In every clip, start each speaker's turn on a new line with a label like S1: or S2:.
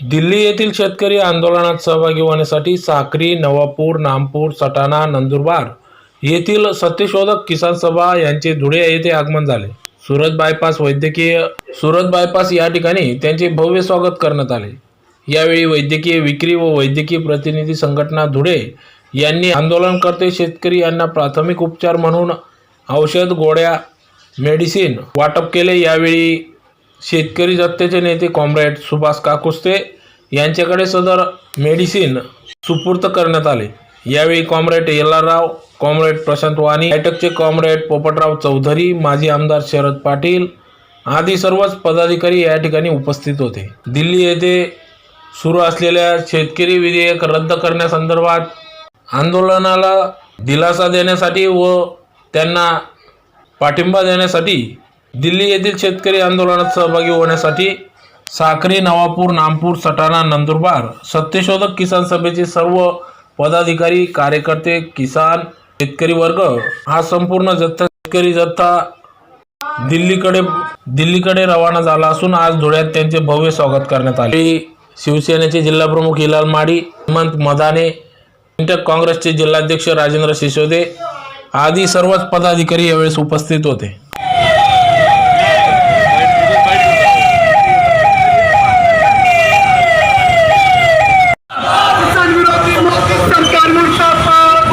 S1: दिल्ली येथील शेतकरी आंदोलनात सहभागी होण्यासाठी साक्री नवापूर नामपूर सटाणा नंदुरबार येथील सत्यशोधक किसान सभा यांचे धुळे येथे आगमन झाले. सुरत बायपास वैद्यकीय सुरत बायपास या ठिकाणी त्यांचे भव्य स्वागत करण्यात आले. यावेळी वैद्यकीय विक्री व वैद्यकीय प्रतिनिधी संघटना धुळे यांनी आंदोलनकर्ते शेतकरी यांना प्राथमिक उपचार म्हणून औषध गोळ्या मेडिसिन वाटप केले. यावेळी शेतकरी जत्तेचे नेते कॉम्रेड सुभाष काकुस्ते यांच्याकडे सदर मेडिसिन सुपूर्त करण्यात आले. यावेळी कॉम्रेड येल्लाराव कॉम्रेड प्रशांत वाणी बैठकचे कॉम्रेड पोपटराव चौधरी माजी आमदार शरद पाटील आदी सर्वच पदाधिकारी या ठिकाणी उपस्थित होते. दिल्ली येथे सुरू असलेल्या शेतकरी विधेयक रद्द करण्यासंदर्भात आंदोलनाला दिलासा देण्यासाठी व त्यांना पाठिंबा देण्यासाठी दिल्ली येथील शेतकरी आंदोलनात सहभागी होण्यासाठी साखरी नवापूर नामपूर सटाणा नंदुरबार सत्यशोधक किसान सभेचे सर्व पदाधिकारी कार्यकर्ते किसान शेतकरी वर्ग हा संपूर्ण जत्था शेतकरी जत्था दिल्लीकडे दिल्लीकडे रवाना झाला असून आज धुळ्यात त्यांचे भव्य स्वागत करण्यात आले. शिवसेनेचे जिल्हाप्रमुख हिलाल माडी हेमंत मदाने काँग्रेसचे जिल्हाध्यक्ष राजेंद्र सिसोदे आदी सर्वच पदाधिकारी यावेळेस उपस्थित होते
S2: किसान विरोधी मोदी सरकार मुर्दाबाद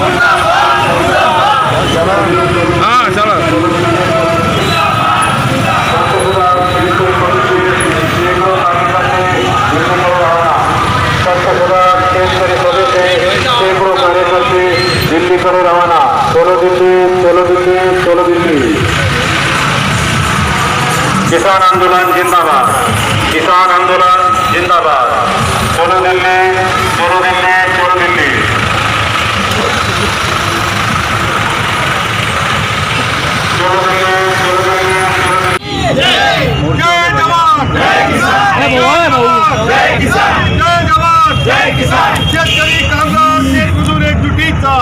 S3: दिल्लीकडे रवाना चलो दिल्ली चलो दिल्ली चलो दिल्ली किसान आंदोलन जिंदाबाद किसान आंदोलन जिंदाबाद चलो दिल्ली चलो दिल्ली चलो दिल्ली चलो दिल्ली चलो दिल्ली चलो दिल्ली
S2: जय जवान जय किसान जय किसान जय जवान जय किसान शेतकरी कामगार एकजुटून एकजुटीचा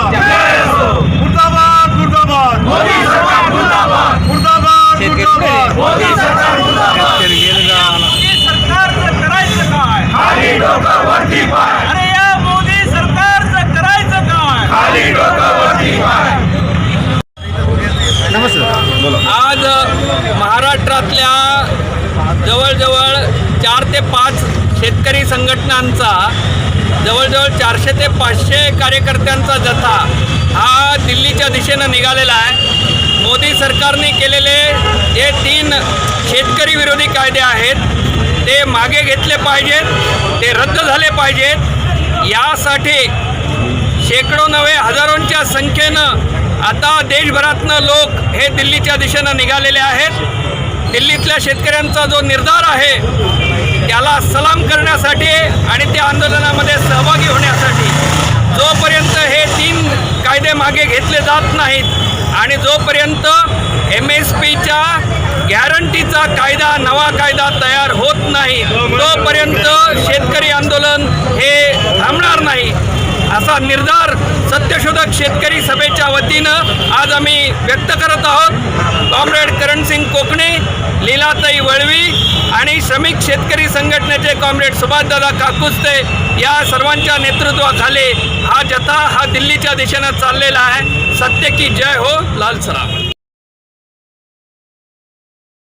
S2: मुर्दाबाद मुर्दाबाद मोदी सरकार मुर्दाबाद मुर्दाबाद मुर्दाबाद मोदी सरकार मुर्दाबाद मोदी सरकारचं करायचं काय खाली डोकं वरती पाय! अरे या मोदी सरकारचं करायचं काय?
S4: आज महाराष्ट्रातल्या जवळजवळ चार ते पाच शेतकरी संघटनांचा जवळजवळ चारशे ते पाचशे कार्यकर्त्यांचा जथा हा दिल्लीच्या दिशेनं निघालेला आहे. मोदी सरकारने केलेले जे तीन शेतकरी विरोधी कायदे आहेत. ते मागे घेतले पाहिजेत ते रद्द झाले पाहिजेत. यासाठी शेकडो नव्हे हजारोंच्या संख्येनं आता देशभरातनं लोक हे दिल्लीच्या दिशेनं निघालेले आहेत. दिल्लीतल्या शेतकऱ्यांचा जो निर्धार आहे त्याला सलाम करण्यासाठी आणि त्या आंदोलनामध्ये सहभागी होण्यासाठी जोपर्यंत हे तीन कायदे मागे घेतले जात नाहीत आणि जोपर्यंत एम एस पीच्या गॅरंटीचा कायदा नवा कायदा तयार होत नाही तोपर्यंत शेतकरी आंदोलन हे थांबणार नाही असा निर्धार सत्यशोधक शेतकरी सभेच्या वतीनं आज आम्ही व्यक्त करत आहोत. कॉम्रेड करणसिंग कोकणे लीलाताई वळवी आणि श्रमिक शेतकरी संघटनेचे कॉम्रेड सुभाषदादा काकुस्ते या सर्वांच्या नेतृत्वाखाली हा जथा हा दिल्लीच्या दिशेनं चाललेला आहे. सत्य की जय हो लाल सलाम